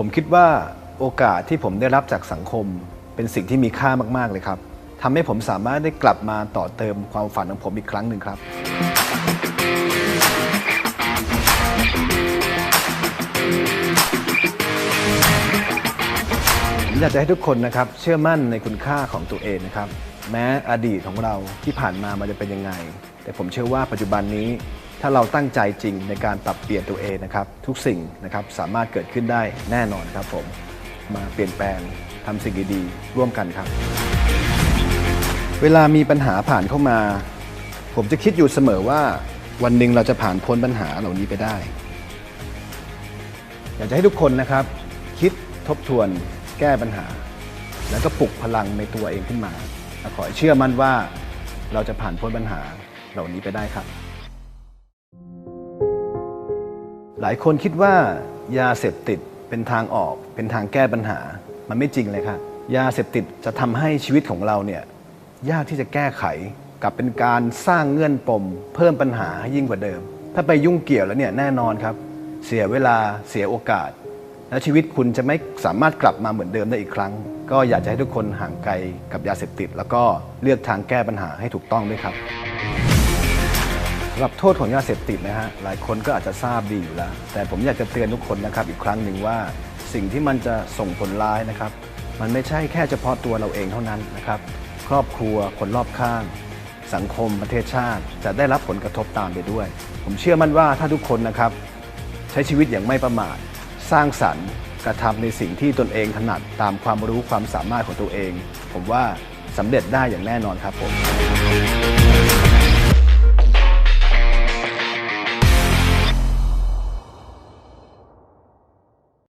ผมคิดว่าโอกาสที่ผมได้รับจากสังคม เป็นสิ่งที่มีค่ามากๆเลยครับทำให้ผมสามารถได้กลับมาต่อเติมความฝันของผมอีกครั้งหนึ่งครับผมอยากจะให้ทุกคนนะครับเชื่อมั่นในคุณค่าของตัวเองนะครับ แม้อดีตของเราที่ผ่านมามันจะเป็นยังไง แต่ผมเชื่อว่าปัจจุบันนี้ ถ้าเราตั้งใจจริงในการปรับเปลี่ยนตัวเองนะครับ ทุกสิ่งนะครับสามารถเกิดขึ้นได้แน่นอนครับผม มาเปลี่ยนแปลงทำสิ่งดีๆร่วมกันครับ เวลามีปัญหาผ่านเข้ามา ผมจะคิดอยู่เสมอว่าวันหนึ่งเราจะผ่านพ้นปัญหาเหล่านี้ไปได้ อยากจะให้ทุกคนนะครับ คิดทบทวนแก้ปัญหา แล้วก็ปลุกพลังในตัวเองขึ้นมา ขอเชื่อมั่นว่าเราจะผ่านพ้นปัญหาเหล่านี้ไปได้ครับ หลายคนคิดว่ายาเสพติดเป็นทางออก เป็นทางแก้ปัญหา มันไม่จริงเลยครับยาเสพติดจะทำให้ชีวิตของเราเนี่ยยากที่จะแก้ไขกลับเป็นการสร้างเงื่อนปม เพิ่มปัญหาให้ยิ่งกว่าเดิม ถ้าไปยุ่งเกี่ยวแล้วเนี่ยแน่นอนครับ เสียเวลาเสียโอกาส แล้วชีวิตคุณจะไม่สามารถกลับมาเหมือนเดิมได้อีกครั้ง ก็อยากจะให้ทุกคนห่างไกลกับยาเสพติด แล้วก็เลือกทางแก้ปัญหาให้ถูกต้องด้วยครับ สำหรับโทษของยาเสพติดนะฮะหลายคนก็อาจจะทราบดีอยู่แล้ว แต่ผมอยากจะเตือนทุกคนนะครับอีกครั้งหนึ่งว่าสิ่งที่มันจะส่งผลร้ายนะครับ มันไม่ใช่แค่เฉพาะตัวเราเองเท่านั้นนะครับ ครอบครัวคนรอบข้าง สังคมประเทศชาติ จะได้รับผลกระทบตามไปด้วย ผมเชื่อมั่นว่าถ้าทุกคนนะครับ ใช้ชีวิตอย่างไม่ประมาท สร้างสรรค์กระทำในสิ่งที่ตนเองถนัดตามความรู้ความสามารถของตัวเอง ผมว่าสำเร็จได้อย่างแน่นอนครับผม